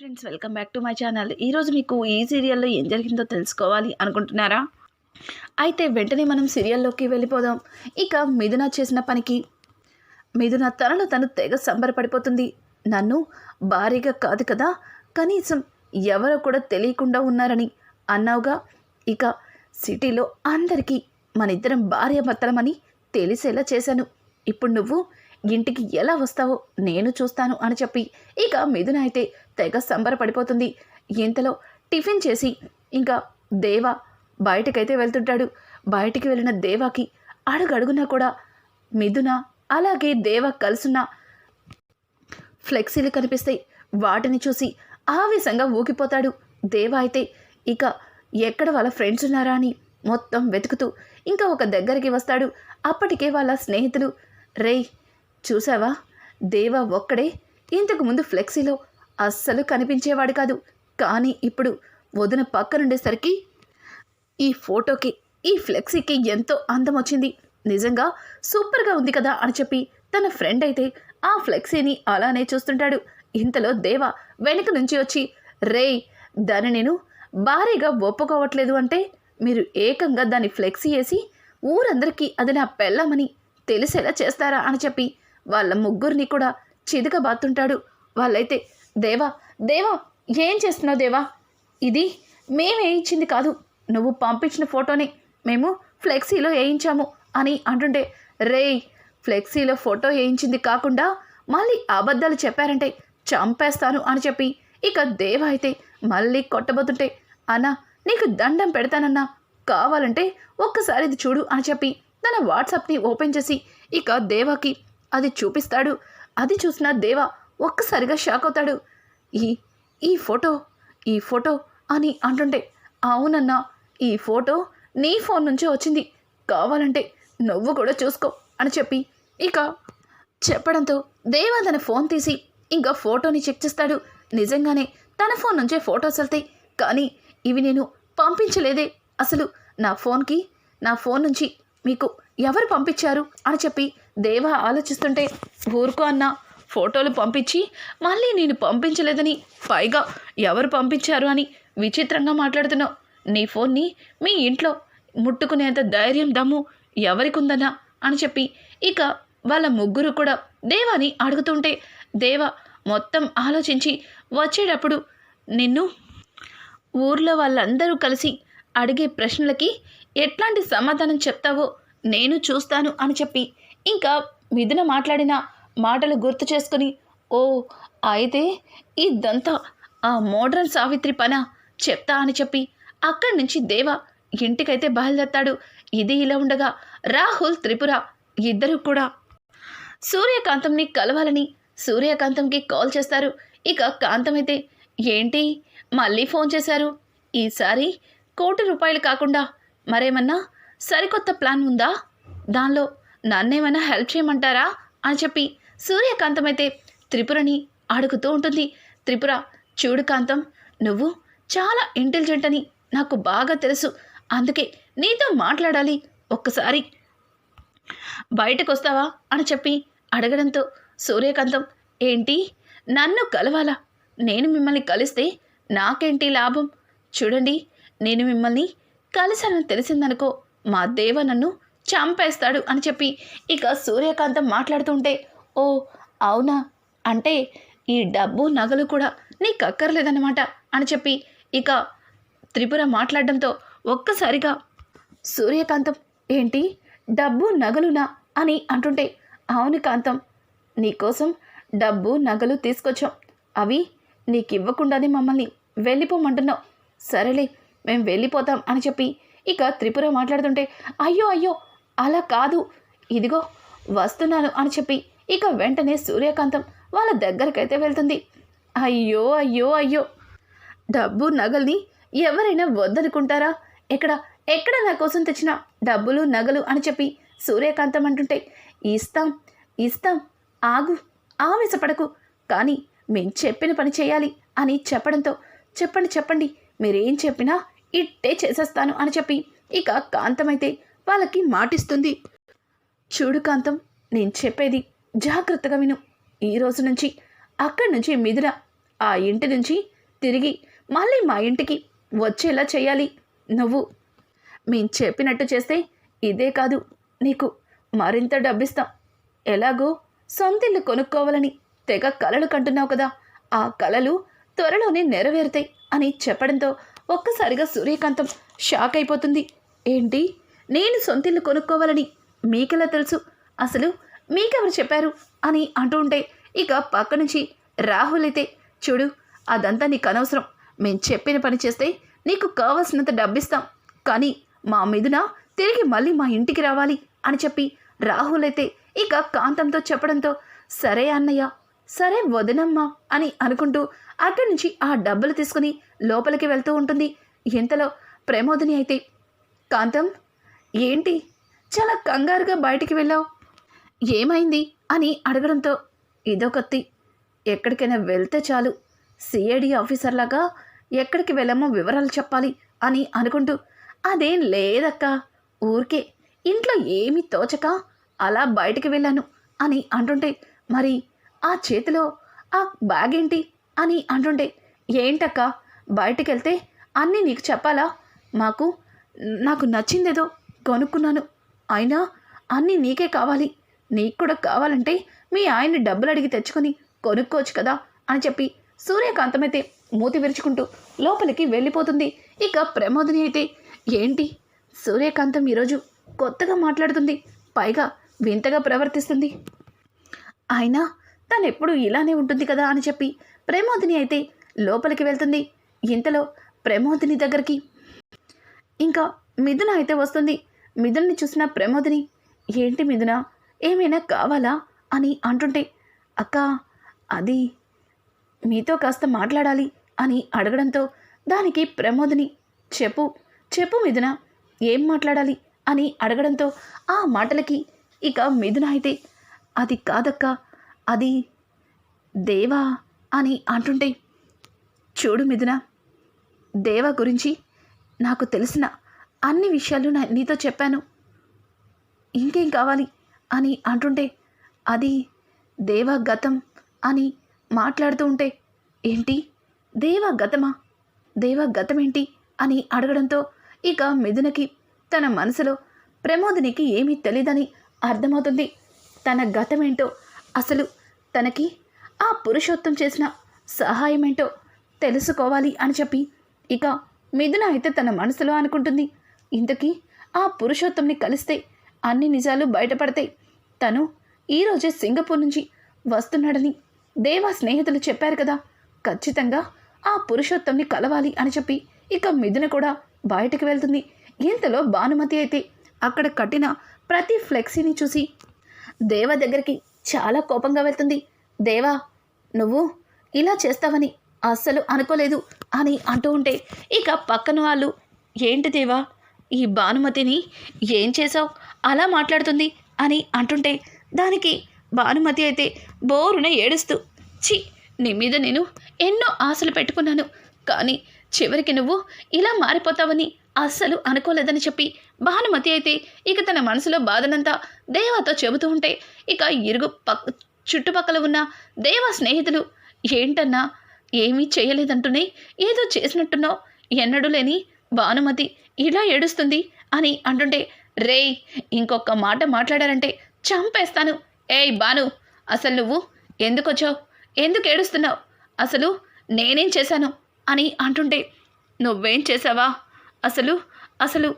Friends welcome back to my channel. ఈరోజు మీకు ఈ సీరియల్లో ఏం జరిగిందో తెలుసుకోవాలి అనుకుంటున్నారా? అయితే వెంటనే మనం సీరియల్లోకి వెళ్ళిపోదాం. ఇక మిథున చేసిన పనికి మిథున తనలో తను తెగ సంబరపడిపోతుంది. నన్ను భారీగా కాదు కదా కనీసం ఎవరో కూడా తెలియకుండా ఉన్నారని అన్నావుగా. ఇక సిటీలో అందరికీ మన ఇద్దరం భార్య భర్తలమని తెలిసేలా చేశాను. ఇప్పుడు నువ్వు ఇంటికి ఎలా వస్తావో నేను చూస్తాను అని చెప్పి ఇక మిథున అయితే తెగ సంబరపడిపోతుంది. ఇంతలో టిఫిన్ చేసి ఇంకా దేవ బయటకైతే వెళ్తుంటాడు. బయటికి వెళ్ళిన దేవాకి అడుగడుగునా కూడా మిథున అలాగే దేవ కలుసున్న ఫ్లెక్సీలు కనిపిస్తాయి వాటిని చూసి ఆవేశంగా ఊగిపోతాడు. దేవ అయితే ఇక ఎక్కడ వాళ్ళ ఫ్రెండ్స్ ఉన్నారా అని మొత్తం వెతుకుతూ ఇంకా ఒక దగ్గరికి వస్తాడు. అప్పటికే వాళ్ళ స్నేహితులు రేయ్ చూసావా? దేవ ఒక్కడే. ఇంతకుముందు ఫ్లెక్సీలో అస్సలు కనిపించేవాడు కాదు. కానీ ఇప్పుడు వదిన పక్కనుండేసరికి ఈ ఫోటోకి ఈ ఫ్లెక్సీకి ఎంతో అందం వచ్చింది నిజంగా సూపర్గా ఉంది కదా అని చెప్పి తన ఫ్రెండ్ అయితే ఆ ఫ్లెక్సీని అలానే చూస్తుంటాడు. ఇంతలో దేవ వెనుక నుంచి వచ్చి రేయ్ దాన్ని నేను భారీగా ఒప్పుకోవట్లేదు అంటే మీరు ఏకంగా దాన్ని ఫ్లెక్సీ వేసి ఊరందరికీ అది నా పెళ్ళమని తెలిసేలా చేస్తారా? అని చెప్పి వాళ్ళ ముగ్గురిని కూడా చితకబాతుంటాడు వాళ్ళైతే దేవా దేవా ఏం చేస్తున్నావు దేవా? ఇది మేము వేయించింది కాదు. నువ్వు పంపించిన ఫోటోని మేము ఫ్లెక్సీలో వేయించాము అని అంటుంటే రేయ్ ఫ్లెక్సీలో ఫోటో వేయించింది కాకుండా మళ్ళీ అబద్ధాలు చెప్పారంటే చంపేస్తాను అని చెప్పి ఇక దేవ అయితే మళ్ళీ కొట్టబోతుంటే అన్నా నీకు దండం పెడతానన్నా కావాలంటే ఒక్కసారి ఇది చూడు అని చెప్పి తన వాట్సాప్ని ఓపెన్ చేసి ఇక దేవాకి అది చూపిస్తాడు. అది చూసిన దేవ ఒక్కసారిగా షాక్ అవుతాడు. ఈ ఈ ఫోటో ఈ ఫోటో అని అంటుంటే అవునన్నా ఈ ఫోటో నీ ఫోన్ నుంచే వచ్చింది. కావాలంటే నువ్వు కూడా చూసుకో అని చెప్పి ఇక చెప్పడంతో దేవ తన ఫోన్ తీసి ఇంకా ఫోటోని చెక్ చేస్తాడు. నిజంగానే తన ఫోన్ నుంచే ఫొటోస్ వెళ్తాయి. కానీ ఇవి నేను పంపించలేదే. అసలు నా ఫోన్కి నా ఫోన్ నుంచి మీకు ఎవరు పంపించారు అని చెప్పి దేవ ఆలోచిస్తుంటే ఊరుకో అన్న ఫోటోలు పంపించి మళ్ళీ నేను పంపించలేదని పైగా ఎవరు పంపించారు అని విచిత్రంగా మాట్లాడుతున్నావు. నీ ఫోన్ని మీ ఇంట్లో ముట్టుకునేంత ధైర్యం దమ్ము ఎవరికి ఉందన్నా అని చెప్పి ఇక వాళ్ళ ముగ్గురు కూడా దేవాని అడుగుతుంటే దేవ మొత్తం ఆలోచించి వచ్చేటప్పుడు నిన్ను ఊర్లో వాళ్ళందరూ కలిసి అడిగే ప్రశ్నలకి ఎట్లాంటి సమాధానం చెప్తావో నేను చూస్తాను అని చెప్పి ఇంకా మిథున మాట్లాడిన మాటలు గుర్తు చేసుకుని ఓ అయితే ఇదంతా ఆ మోడ్రన్ సావిత్రి పన? చెప్తా అని చెప్పి అక్కడి నుంచి దేవ ఇంటికైతే బయలుదేరతాడు. ఇది ఇలా ఉండగా రాహుల్ త్రిపుర ఇద్దరు కూడా సూర్యకాంతంని కలవాలని సూర్యకాంతంకి కాల్ చేస్తారు. ఇక కాంతం అయితే ఏంటి? మళ్ళీ ఫోన్ చేశారు? ఈసారి కోటి రూపాయలు కాకుండా మరేమన్నా సరికొత్త ప్లాన్ ఉందా? దానిలో నన్నేమైనా హెల్ప్ చేయమంటారా? అని చెప్పి సూర్యకాంతం అయితే త్రిపురని అడుగుతూ ఉంటుంది. త్రిపుర చూడు కాంతం నువ్వు చాలా ఇంటెలిజెంట్ అని నాకు బాగా తెలుసు. అందుకే నీతో మాట్లాడాలి ఒక్కసారి. బయటకు వస్తావా అని చెప్పి అడగడంతో సూర్యకాంతం ఏంటి? నన్ను కలవాలా? నేను మిమ్మల్ని కలిస్తే నాకేంటి లాభం? చూడండి నేను మిమ్మల్ని కలిసానని తెలిసిందనుకో మా దేవ నన్ను చంపేస్తాడు అని చెప్పి ఇక సూర్యకాంతం మాట్లాడుతుంటే ఓ అవునా? అంటే ఈ డబ్బు నగలు కూడా నీకు అక్కర్లేదన్నమాట అని చెప్పి ఇక త్రిపుర మాట్లాడడంతో ఒక్కసారిగా సూర్యకాంతం ఏంటి? డబ్బు నగలునా? అని అంటుంటే అవును కాంతం నీకోసం డబ్బు నగలు తీసుకొచ్చాం. అవి నీకు ఇవ్వకుండానే మమ్మల్ని వెళ్ళిపోమంటున్నావు. సరేలే మేము వెళ్ళిపోతాం అని చెప్పి ఇక త్రిపుర మాట్లాడుతుంటే అయ్యో అయ్యో అలా కాదు. ఇదిగో వస్తున్నాను అని చెప్పి ఇక వెంటనే సూర్యకాంతం వాళ్ళ దగ్గరకైతే వెళ్తుంది. అయ్యో అయ్యో అయ్యో. డబ్బు నగల్ని ఎవరైనా వద్దనుకుంటారా? ఎక్కడ ఎక్కడ నా కోసం తెచ్చిన డబ్బులు నగలు అని చెప్పి సూర్యకాంతం అంటుంటే ఇస్తాం ఇస్తాం ఆగు ఆవేశపడకు. కానీ మేం చెప్పిన పని చేయాలి అని చెప్పడంతో చెప్పండి చెప్పండి మీరేం చెప్పినా ఇట్టే చేసేస్తాను అని చెప్పి ఇక కాంతమైతే వాళ్ళకి మాటిస్తుంది. చూడు కాంతం నేను చెప్పేది జాగ్రత్తగా విను. ఈ రోజు నుంచి అక్కడి నుంచి మిథున ఆ ఇంటి నుంచి తిరిగి మళ్ళీ మా ఇంటికి వచ్చేలా చేయాలి. నువ్వు మేము చెప్పినట్టు చేస్తే ఇదే కాదు. నీకు మరింత డబ్బిస్తాం. ఎలాగో సొంతిల్లు కొనుక్కోవాలని తెగ కలలు కంటున్నావు కదా. ఆ కలలు త్వరలోనే నెరవేరుతాయి అని చెప్పడంతో ఒక్కసారిగా సూర్యకాంతం షాక్ అయిపోతుంది. ఏంటి? నేను సొంతిల్లు కొనుక్కోవాలని మీకెలా తెలుసు? అసలు మీకెవరు చెప్పారు? అని అంటూ ఉంటే ఇక పక్క నుంచి రాహుల్ అయితే చూడు అదంతా నీకు అనవసరం. మేము చెప్పిన పని చేస్తే నీకు కావలసినంత డబ్బిస్తాం. కానీ మా మీదున తిరిగి మళ్ళీ మా ఇంటికి రావాలి అని చెప్పి రాహుల్ అయితే ఇక కాంతంతో చెప్పడంతో సరే అన్నయ్య సరే వదనమ్మా అని అనుకుంటూ అక్కడి నుంచి ఆ డబ్బులు తీసుకుని లోపలికి వెళ్తూ ఉంటుంది. ఇంతలో ప్రమోదిని అయితే కాంతం ఏంటి? చాలా కంగారుగా బయటికి వెళ్ళావు. ఏమైంది? అని అడగడంతో ఇదొకత్తి. ఎక్కడికైనా వెళ్తే చాలు. సిఐడి ఆఫీసర్లాగా ఎక్కడికి వెళ్ళామో వివరాలు చెప్పాలి అని అనుకుంటూ అదేం లేదక్క. ఊరికే ఇంట్లో ఏమీ తోచక అలా బయటికి వెళ్ళాను అని అంటుంటే మరి ఆ చేతిలో ఆ బ్యాగ్ ఏంటి అని అంటుంటే ఏంటక్క? బయటికి వెళ్తే అన్నీ నీకు చెప్పాలా? మాకు నాకు నచ్చిందేదో కొనుక్కున్నాను. అయినా అన్నీ నీకే కావాలి. నీకు కూడా కావాలంటే మీ ఆయన్ని డబ్బులు అడిగి తెచ్చుకొని కొనుక్కోవచ్చు కదా అని చెప్పి సూర్యకాంతమైతే మూతి విరుచుకుంటూ లోపలికి వెళ్ళిపోతుంది. ఇక ప్రమోదిని అయితే ఏంటి? సూర్యకాంతం ఈరోజు కొత్తగా మాట్లాడుతుంది. పైగా వింతగా ప్రవర్తిస్తుంది. అయినా తను ఎప్పుడు ఇలానే ఉంటుంది కదా అని చెప్పి ప్రమోదిని అయితే లోపలికి వెళ్తుంది. ఇంతలో ప్రమోదిని దగ్గరికి ఇంకా మిథున అయితే వస్తుంది. మిథున్ని చూసిన ప్రమోదిని ఏంటి మిథున ఏమైనా కావాలా? అని అంటుంటే అక్క అది మీతో కాస్త మాట్లాడాలి అని అడగడంతో దానికి ప్రమోదిని చెప్పు చెప్పు మిథున ఏం మాట్లాడాలి? అని అడగడంతో ఆ మాటలకి ఇక మిథున అయితే అది కాదక్క అది దేవా అని అంటుంటే చూడు మిథున దేవా గురించి నాకు తెలిసిన అన్ని విషయాలు నా నీతో చెప్పాను. ఇంకేం కావాలి అని అంటుంటే అది దేవ గతం అని మాట్లాడుతూ ఉంటే ఏంటి? దేవ గతమా? దేవా గతమేంటి? అని అడగడంతో ఇక మిథునకి తన మనసులో ప్రమోదినికి ఏమీ తెలీదని అర్థమవుతుంది. తన గతమేంటో అసలు తనకి ఆ పురుషోత్తం చేసిన సహాయమేంటో తెలుసుకోవాలి అని చెప్పి ఇక మిథున అయితే తన మనసులో అనుకుంటుంది. ఇంతకీ ఆ పురుషోత్తంని కలిస్తే అన్ని నిజాలు బయటపడతాయి. తను ఈరోజే సింగపూర్ నుంచి వస్తున్నాడని దేవా స్నేహితులు చెప్పారు కదా. ఖచ్చితంగా ఆ పురుషోత్తంని కలవాలి అని చెప్పి ఇక మిథున కూడా బయటకు వెళ్తుంది. ఇంతలో భానుమతి అయితే అక్కడ కట్టిన ప్రతి ఫ్లెక్సీని చూసి దేవ దగ్గరికి చాలా కోపంగా వెళ్తుంది. దేవా నువ్వు ఇలా చేస్తావని అస్సలు అనుకోలేదు అని అంటూ ఉంటే ఇక పక్కన వాళ్ళు ఏంటి దేవా ఈ భానుమతిని ఏం చేసావు అలా మాట్లాడుతుంది అని అంటుంటే దానికి భానుమతి అయితే బోరున ఏడుస్తూ ఛీ నీ మీద నేను ఎన్నో ఆశలు పెట్టుకున్నాను. కానీ చివరికి నువ్వు ఇలా మారిపోతావని అస్సలు అనుకోలేదని చెప్పి భానుమతి అయితే ఇక తన మనసులో బాధనంతా దేవాతో చెబుతూ ఉంటే ఇక ఇరుగు పక్ చుట్టుపక్కల ఉన్న దేవ స్నేహితులు ఏంటన్నా ఏమీ చేయలేదంటూనే ఏదో చేసినట్టున్నావు? ఎన్నడూ లేని భానుమతి ఇలా ఏడుస్తుంది? అని అంటుంటే రేయ్ ఇంకొక మాట మాట్లాడారంటే చంపేస్తాను. ఏయ్ బాను అసలు నువ్వు ఎందుకు వచ్చావు ఎందుకు ఏడుస్తున్నావు? అసలు నేనేం చేశాను? అని అంటుంటే నువ్వేం చేసావా అసలు అసలు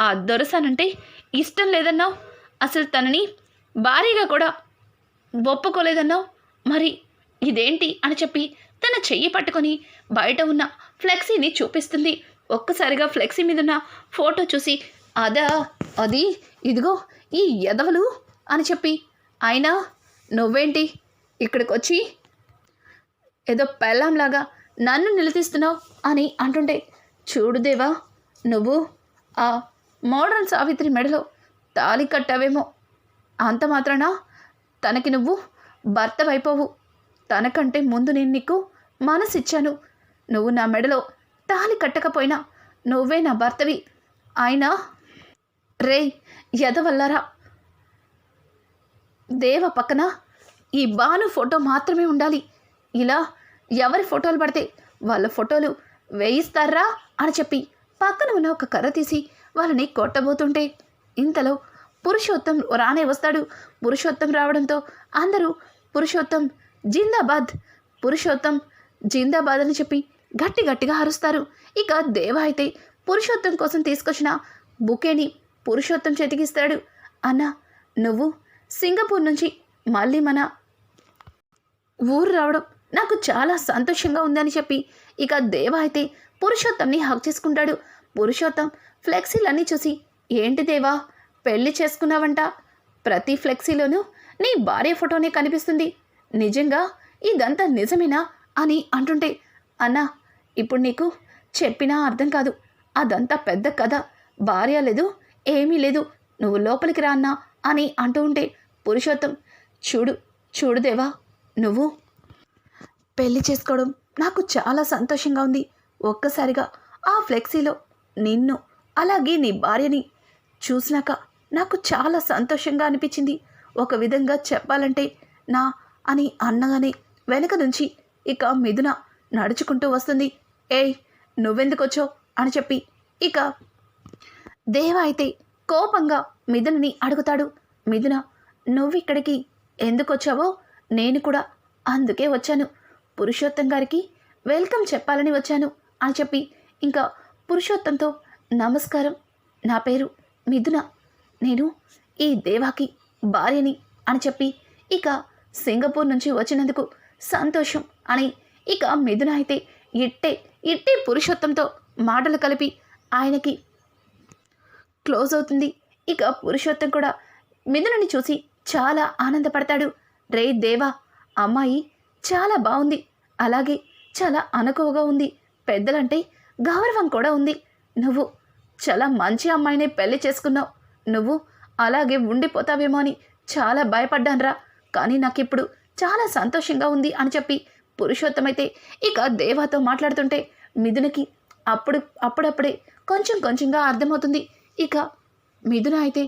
ఆ దొరసానంటే ఇష్టం లేదన్నావు? అసలు తనని భారీగా కూడా ఒప్పుకోలేదన్నావు? మరి ఇదేంటి? అని చెప్పి తన చెయ్యి పట్టుకొని బయట ఉన్న ఫ్లెక్సీని చూపిస్తుంది. ఒక్కసారిగా ఫ్లెక్సీ మీద ఉన్న ఫోటో చూసి అదా అది ఇదిగో ఈ ఎదవలు అని చెప్పి అయినా నువ్వేంటి ఇక్కడికి వచ్చి ఏదో పెళ్ళంలాగా నన్ను నిలదీస్తున్నావు అని అంటుంటే చూడుదేవా నువ్వు ఆ మోడర్న్ సావిత్రి మెడలో తాళి కట్టావేమో. అంత మాత్రాన తనకి నువ్వు భర్తవైపోవు. తనకంటే ముందు నేను నీకు మనసిచ్చాను. నువ్వు నా మెడలో తాళి కట్టకపోయినా నువ్వే నా భర్తవి. అయినా రే ఎదవల్లరా దేవ పక్కన ఈ బాను ఫోటో మాత్రమే ఉండాలి. ఇలా ఎవరి ఫోటోలు పడితే వాళ్ళ ఫోటోలు వేయిస్తారా అని చెప్పి పక్కన ఉన్న ఒక కర్ర తీసి వాళ్ళని కొట్టబోతుంటే ఇంతలో పురుషోత్తం రానే వస్తాడు. పురుషోత్తం రావడంతో అందరూ పురుషోత్తం జిందాబాద్ పురుషోత్తం జిందాబాద్ అని చెప్పి గట్టి గట్టిగా అరుస్తారు. ఇక దేవ అయితే పురుషోత్తం కోసం తీసుకొచ్చిన బుకేని పురుషోత్తం చేతికిస్తాడు. అన్న నువ్వు సింగపూర్ నుంచి మళ్ళీ మన ఊరు రావడం నాకు చాలా సంతోషంగా ఉందని చెప్పి ఇక దేవ అయితే పురుషోత్తంని హక్ చేసుకుంటాడు. పురుషోత్తం ఫ్లెక్సీలన్నీ చూసి ఏంటి దేవా పెళ్ళి చేసుకున్నావంట? ప్రతి ఫ్లెక్సీలోనూ నీ భార్య ఫోటోనే కనిపిస్తుంది. నిజంగా ఇదంతా నిజమేనా? అని అంటుంటే అన్నా ఇప్పుడు నీకు చెప్పినా అర్థం కాదు. అదంతా పెద్ద కథ. భార్య లేదు ఏమీ లేదు. నువ్వు లోపలికి రాన్నా అని అంటూ ఉంటే పురుషోత్తం చూడు చూడుదేవా నువ్వు పెళ్ళి చేసుకోవడం నాకు చాలా సంతోషంగా ఉంది. ఒక్కసారిగా ఆ ఫ్లెక్సీలో నిన్ను అలాగే నీ భార్యని చూసినాక నాకు చాలా సంతోషంగా అనిపించింది. ఒక విధంగా చెప్పాలంటే నా అని అన్నగానే వెనక నుంచి ఇక మిథున నడుచుకుంటూ వస్తుంది. ఏయ్ నువ్వెందుకొచ్చావు? అని చెప్పి ఇక దేవ అయితే కోపంగా మిథునని అడుగుతాడు. మిథున నువ్విక్కడికి ఎందుకొచ్చావో? నేను కూడా అందుకే వచ్చాను. పురుషోత్తం గారికి వెల్కమ్ చెప్పాలని వచ్చాను అని చెప్పి ఇంకా పురుషోత్తంతో నమస్కారం నా పేరు మిథున. నేను ఈ దేవాకి భార్యని అని చెప్పి ఇక సింగపూర్ నుంచి వచ్చినందుకు సంతోషం అని ఇక మిథున అయితే ఇట్టే ఇట్టే పురుషోత్తంతో మాటలు కలిపి ఆయనకి క్లోజ్ అవుతుంది. ఇక పురుషోత్తం కూడా మిథునని చూసి చాలా ఆనందపడతాడు. రే దేవా అమ్మాయి చాలా బాగుంది అలాగే చాలా అనుకువగా ఉంది. పెద్దలంటే గౌరవం కూడా ఉంది. నువ్వు చాలా మంచి అమ్మాయినే పెళ్ళి చేసుకున్నావు. నువ్వు అలాగే ఉండిపోతావేమో అని చాలా భయపడ్డానురా. కానీ నాకు ఇప్పుడు చాలా సంతోషంగా ఉంది అని చెప్పి పురుషోత్తమైతే ఇక దేవాతో మాట్లాడుతుంటే మిథునకి అప్పుడు అప్పుడప్పుడే కొంచెం కొంచెంగా అర్థమవుతుంది. ఇక మిథున అయితే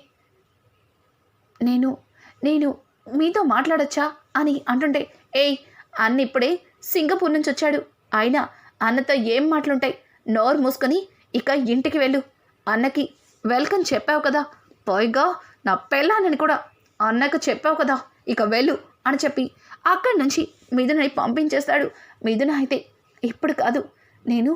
నేను నేను మీతో మాట్లాడొచ్చా? అని అంటుంటే ఏయ్ అన్న ఇప్పుడే సింగపూర్ నుంచి వచ్చాడు. అయినా అన్నతో ఏం మాటలుంటాయి? నోరు మూసుకొని ఇక ఇంటికి వెళ్ళు. అన్నకి వెల్కమ్ చెప్పావు కదా. పోయిగా నా పెళ్ళానని కూడా అన్నకు చెప్పావు కదా. ఇక వెళ్ళు అని చెప్పి అక్కడి నుంచి మిథునని పంపించేస్తాడు. మిథున అయితే ఇప్పుడు కాదు నేను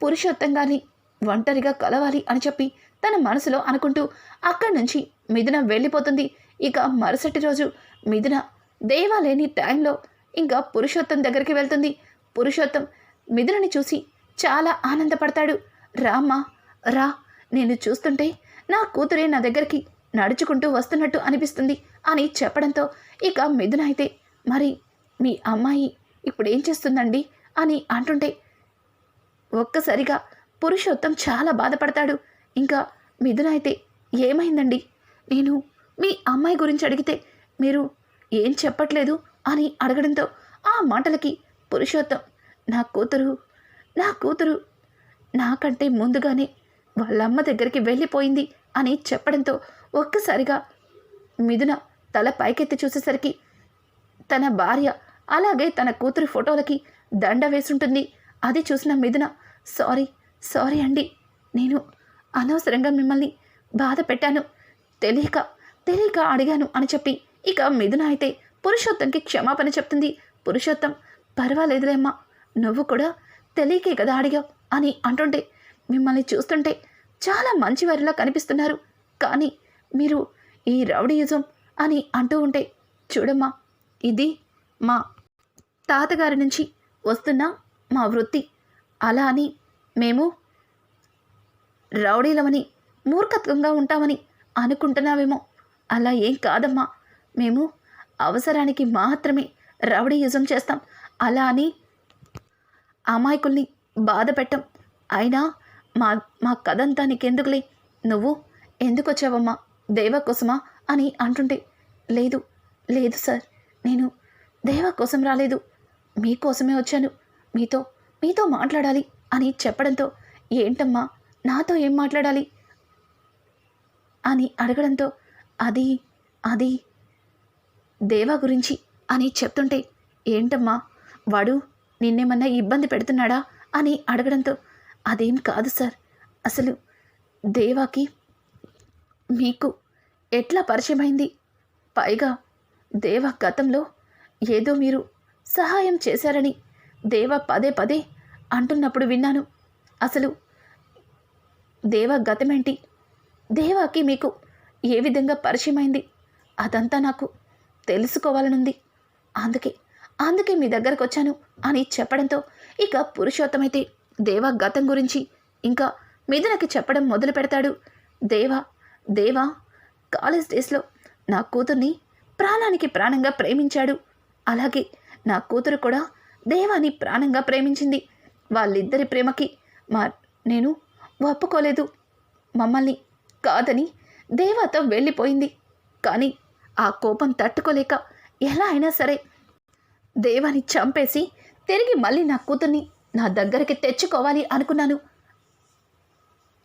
పురుషోత్తం గారిని ఒంటరిగా కలవాలి అని చెప్పి తన మనసులో అనుకుంటూ అక్కడి నుంచి మిథున వెళ్ళిపోతుంది. ఇక మరుసటి రోజు మిథున దేవాలేని టైంలో ఇంకా పురుషోత్తం దగ్గరికి వెళ్తుంది. పురుషోత్తం మిథునని చూసి చాలా ఆనందపడతాడు. రామ్మా రా నేను చూస్తుంటే నా కూతురే నా దగ్గరికి నడుచుకుంటూ వస్తున్నట్టు అనిపిస్తుంది. అని చెప్పడంతో ఇక మిథున అయితే మరి మీ అమ్మాయి ఇప్పుడు ఏం చేస్తుందండి? అని అంటుంటే ఒక్కసారిగా పురుషోత్తం చాలా బాధపడతాడు. ఇంకా మిథున అయితే ఏమైందండి? నేను మీ అమ్మాయి గురించి అడిగితే మీరు ఏం చెప్పట్లేదు? అని అడగడంతో ఆ మాటలకి పురుషోత్తం నా కూతురు నా కూతురు నాకంటే ముందుగానే వాళ్ళమ్మ దగ్గరికి వెళ్ళిపోయింది అని చెప్పడంతో ఒక్కసారిగా మిథున తల పైకెత్తి చూసేసరికి తన భార్య అలాగే తన కూతురి ఫోటోలకి దండ వేసుంటుంది. అది చూసిన మిథున సారీ సారీ అండి. నేను అనవసరంగా మిమ్మల్ని బాధ పెట్టాను. తెలియక తెలియక అడిగాను అని చెప్పి ఇక మిథున అయితే పురుషోత్తంకి క్షమాపణ చెప్తుంది. పురుషోత్తం పర్వాలేదులేమ్మా నువ్వు కూడా తెలియకే కదా అడిగావు అని అంటుంటే మిమ్మల్ని చూస్తుంటే చాలా మంచివారిలా కనిపిస్తున్నారు. కానీ మీరు ఈ రౌడీయుజం అని అంటూ ఉంటే చూడమ్మా ఇది మా తాతగారి నుంచి వస్తున్న మా వృత్తి. అలా అని మేము రౌడీలమని మూర్ఖత్వంగా ఉంటామని అనుకుంటున్నావేమో. అలా ఏం కాదమ్మా. మేము అవసరానికి మాత్రమే రౌడీ యుజం చేస్తాం. అలా అని అమాయకుల్ని బాధ పెట్టం. అయినా మా మా కథంతా నీకెందుకులే? నువ్వు ఎందుకు వచ్చావమ్మా దేవ కోసమా అని అంటుంటే లేదు లేదు సార్ నేను దేవ కోసం రాలేదు. మీకోసమే వచ్చాను. మీతో మీతో మాట్లాడాలి అని చెప్పడంతో ఏంటమ్మా నాతో ఏం మాట్లాడాలి? అని అడగడంతో అది అది దేవా గురించి అని చెప్తుంటే ఏంటమ్మా వాడు నిన్నేమన్నా ఇబ్బంది పెడుతున్నాడా అని అడగడంతో అదేం కాదు సార్. అసలు దేవాకి మీకు ఎట్లా పరిచయమైంది? పైగా దేవ గతంలో ఏదో మీరు సహాయం చేశారని దేవ పదే పదే అంటున్నప్పుడు విన్నాను. అసలు దేవ గతమేంటి? దేవాకి మీకు ఏ విధంగా పరిచయమైంది? అదంతా నాకు తెలుసుకోవాలనుంది. అందుకే అందుకే మీ దగ్గరకు వచ్చాను అని చెప్పడంతో ఇక పురుషోత్తమైతే దేవ గతం గురించి ఇంకా మిథునకి చెప్పడం మొదలు పెడతాడు దేవా దేవా కాలేజ్ డేస్లో నా కూతుర్ని ప్రాణానికి ప్రాణంగా ప్రేమించాడు. అలాగే నా కూతురు కూడా దేవాని ప్రాణంగా ప్రేమించింది. వాళ్ళిద్దరి ప్రేమకి మా నేను ఒప్పుకోలేదు. మమ్మల్ని కాదని దేవాతో వెళ్ళిపోయింది. కానీ ఆ కోపం తట్టుకోలేక ఎలా అయినా సరే దేవాని చంపేసి తిరిగి మళ్ళీ నా కూతుర్ని నా దగ్గరికి తెచ్చుకోవాలి అనుకున్నాను.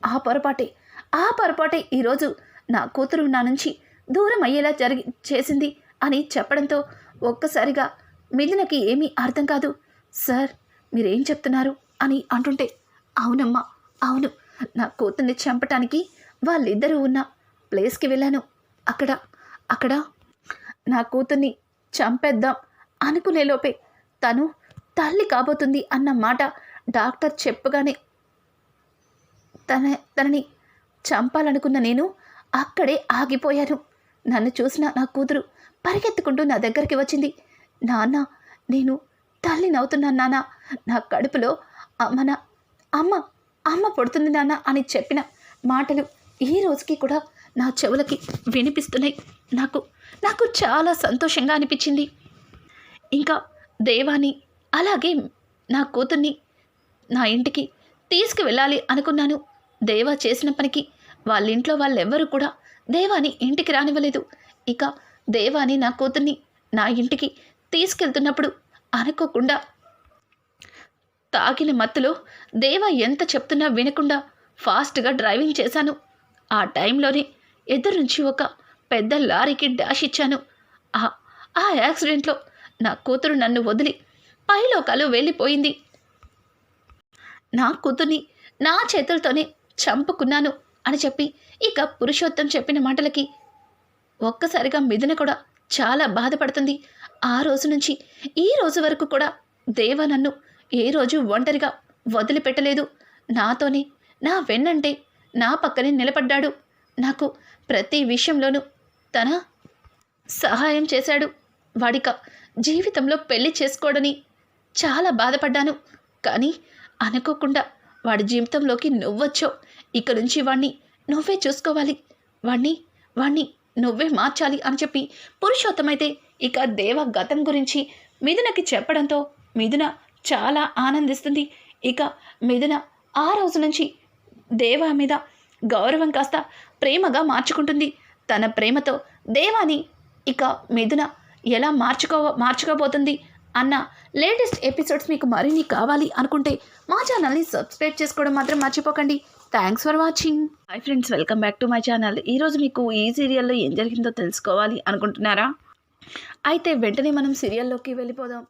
ఆ పొరపాటే ఆ పొరపాటే ఈరోజు నా కూతురు నా నుంచి దూరం అయ్యేలా జరిగి చేసింది అని చెప్పడంతో ఒక్కసారిగా మిథునకి ఏమీ అర్థం కాదు. సార్ మీరేం చెప్తున్నారు? అని అంటుంటే అవునమ్మా అవును. నా కూతుర్ని చంపటానికి వాళ్ళిద్దరూ ఉన్న ప్లేస్కి వెళ్ళాను. అక్కడ అక్కడ నా కూతుర్ని చంపేద్దాం అనుకునే లోపే తను తల్లి కాబోతుంది అన్న మాట డాక్టర్ చెప్పగానే తన తనని చంపాలనుకున్న నేను అక్కడే ఆగిపోయాను. నన్ను చూసిన నా కూతురు పరిగెత్తుకుంటూ నా దగ్గరికి వచ్చింది. నాన్న నేను తల్లి నవ్వుతున్నాను నాన్న. నా కడుపులో మన అమ్మ అమ్మ పుడుతుంది నాన్న అని చెప్పిన మాటలు ఈ రోజుకి కూడా నా చెవులకి వినిపిస్తున్నాయి. నాకు నాకు చాలా సంతోషంగా అనిపించింది. ఇంకా దేవాని అలాగే నా కూతుర్ని నా ఇంటికి తీసుకువెళ్ళాలి అనుకున్నాను. దేవా చేసిన పనికి వాళ్ళ ఇంట్లో వాళ్ళెవ్వరూ కూడా దేవాని ఇంటికి రానివ్వలేదు. ఇక దేవాని నా కూతుర్ని నా ఇంటికి తీసుకెళ్తున్నప్పుడు అనుకోకుండా తాగిన మత్తులో దేవ ఎంత చెప్తున్నా వినకుండా ఫాస్ట్గా డ్రైవింగ్ చేశాను. ఆ టైంలోనే ఎదురు నుంచి ఒక పెద్ద లారీకి డాష్ ఇచ్చాను. ఆ ఆ యాక్సిడెంట్లో నా కూతురు నన్ను వదిలి పైలోకాలు వెళ్ళిపోయింది. నా కూతుర్ని నా చేతులతోనే చంపుకున్నాను. అని చెప్పి ఇక పురుషోత్తం చెప్పిన మాటలకి ఒక్కసారిగా మిథున కూడా చాలా బాధపడుతుంది. ఆ రోజు నుంచి ఈ రోజు వరకు కూడా దేవ నన్ను ఏ రోజు ఒంటరిగా వదిలిపెట్టలేదు. నాతోనే నా వెన్నంటే నా పక్కనే నిలబడ్డాడు. నాకు ప్రతి విషయంలోనూ తన సహాయం చేశాడు. వాడిక జీవితంలో పెళ్ళి చేసుకోడని చాలా బాధపడ్డాను. కానీ అనుకోకుండా వాడి జీవితంలోకి నువ్వొచ్చావు. ఇక నుంచి వాణ్ణి నువ్వే చూసుకోవాలి. వాణ్ణి వాణ్ణి నువ్వే మార్చాలి అని చెప్పి పురుషోత్తమైతే ఇక దేవ గతం గురించి మిథునకి చెప్పడంతో మిథున చాలా ఆనందిస్తుంది. ఇక మిథున ఆ రోజు నుంచి దేవ మీద గౌరవం కాస్త ప్రేమగా మార్చుకుంటుంది. తన ప్రేమతో దేవాని ఇక మిథున ఎలా మార్చుకో మార్చుకోబోతుంది అన్న లేటెస్ట్ ఎపిసోడ్స్ మీకు మరిన్ని కావాలి అనుకుంటే మా ఛానల్ని సబ్స్క్రైబ్ చేసుకోవడం మాత్రం మర్చిపోకండి. Thanks for watching hi friends welcome back to my channel ఈరోజు మీకు ఈ సీరియల్లో ఏం జరిగిందో తెలుసుకోవాలి అనుకుంటున్నారా? అయితే వెంటనే మనం సీరియల్లోకి వెళ్ళిపోదాం.